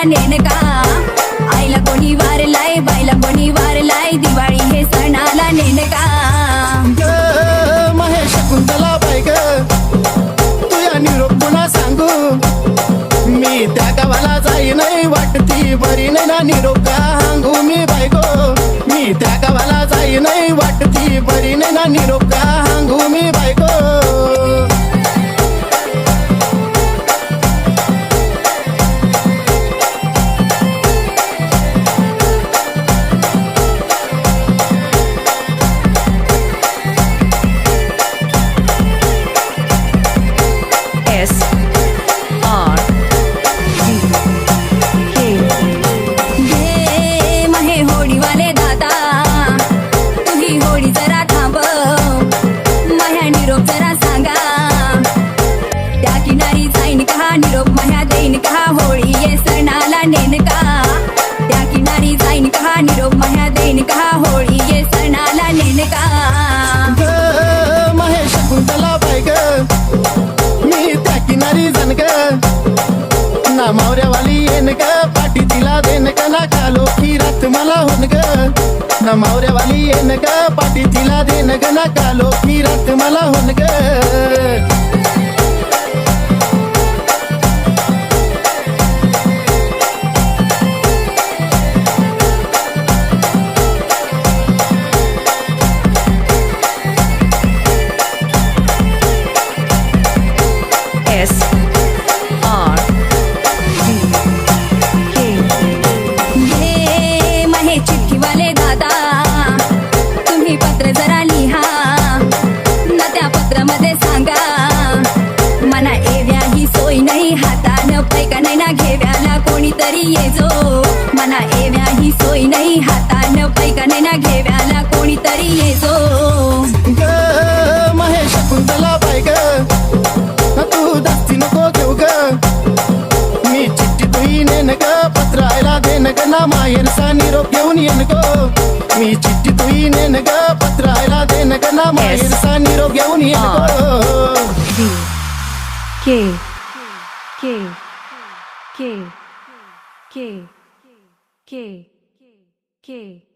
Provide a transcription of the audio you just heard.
वारला नेनका आईला कोणी वारलाय बाईला कोणी वारलाय दिवाळी हे सणाला नेनका महेश कुंतला बाई ग तुया निरोप पुन्हा सांगू. मी त्या जाई नाही वाटती बरी नाही ना निरोप का सांगू मी बायको मी त्या गावाला जाई नाही वाटती बरी नाही ना निरोप जाईन का होळी ये सणाला नेन का? त्या किनारी जाईन का निरोप माह्या देईन का होळी ये सणाला नेन का? महेश कुंतला बाय ग. मी त्या किनारी जण ग. ना मावऱ्यावाली येन ग. पाठी तिला देन ग. ना कालो रात मला होन ग. ना मावऱ्यावाली येन ग. पाठी तिला देन ग. ना कालो रात मला होन ग. घेव्याला कोणीतरी येजो मना एव्या ही सोय नाही हातानं पैका नाही ना घेव्याला कोणीतरी येजो ग महेश कुंतला बाय ग. ना तू दास्ती नको घेऊ ग. मी चिठ्ठी तुई नेन ग पत्र आयला देन ग. ना माहेरचा निरोप घेऊन येन ग. मी चिठ्ठी तुई नेन ग पत्र आयला देन ग. ना माहेरचा निरोप घेऊन येन ग. D K K que, que, que. que?